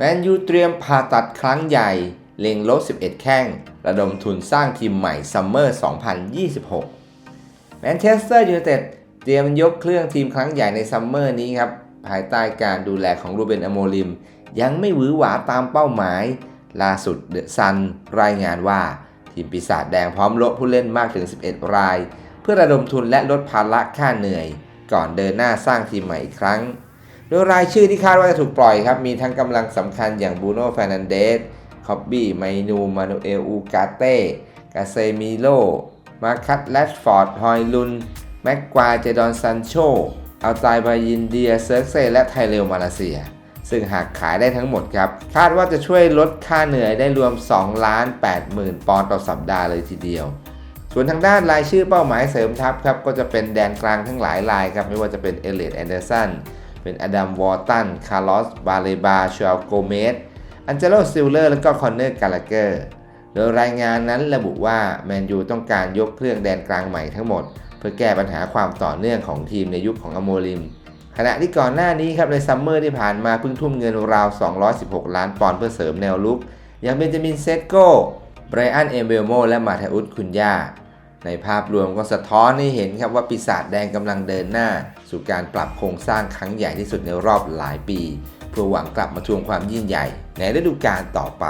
แมนยูเตรียมผ่าตัดครั้งใหญ่ เล็งลด11 แข้ง ระดมทุนสร้างทีมใหม่ซัมเมอร์ 2026 แมนเชสเตอร์ยูไนเต็ดเตรียมยกเครื่องทีมครั้งใหญ่ในซัมเมอร์นี้ครับ ภายใต้การดูแลของรูเบนอโมลิม ยังไม่หวือหวาตามเป้าหมาย ล่าสุดเดอะซันรายงานว่า ทีมปีศาจแดงพร้อมโละผู้เล่นมากถึง 11 ราย เพื่อระดมทุนและลดภาระค่าเหนื่อย ก่อนเดินหน้าสร้างทีมใหม่อีกครั้ง โดยรายชื่อที่คาดว่าจะถูกปล่อยครับ มีทั้งกำลังสำคัญอย่างบูโน่ฟ r นันเดสคอบบี้ไมนูมานูเอลอูกาเต้กาเซมิโลมาคัตแลชฟอร์ดฮอยลุน แม็กควาเจดอนซันโชอัลไตบายินเดียเซิร์กเซและไทเรลมาเลเซีย ซึ่งหากขายได้ทั้งหมดครับ คาดว่าจะช่วยลดค่าเหนื่อยได้รวม 2 ล้าน8หมื่นปอนด์ต่อสัปดาห์เลยทีเดียว ส่วนทางด้านรายชื่อเป้าหมายเสริมทัพครับ ก็จะเป็นแดนกลางทั้งหลายรายครับ ไม่ว่าจะเป็นเอเลดแอนเดอร์สัน เป็นอดัมวอร์ตัน คาร์ลอส บาเลบาช a ลโกเมสอันเจโลซิลเลอร์ และก็คอนเนอร์ กาลาเกอร์ โดยรายงานนั้นระบุว่าแมนยูต้องการยกเครื่องแดนกลางใหม่ทั้งหมด เพื่อแก้ปัญหาความต่อเนื่องของทีมในยุคของอโมลิม ขณะที่ก่อนหน้านี้ครับในซัมเมอร์ที่ผ่านมาเพิ่งทุ่มเงินราว 216 ล้านปอนด์เพื่อเสริมแนวลุก อย่างเบนจามินเซตโก้ไบรอัน เอมเบลโม และมาเทอุส คุนยา ในภาพรวมก็สะท้อนให้เห็นครับว่าปีศาจแดงกำลังเดินหน้า สู่การปรับโครงสร้างครั้งใหญ่ที่สุดในรอบหลายปี เพื่อหวังกลับมาทวงความยิ่งใหญ่ ในฤดูกาลต่อไป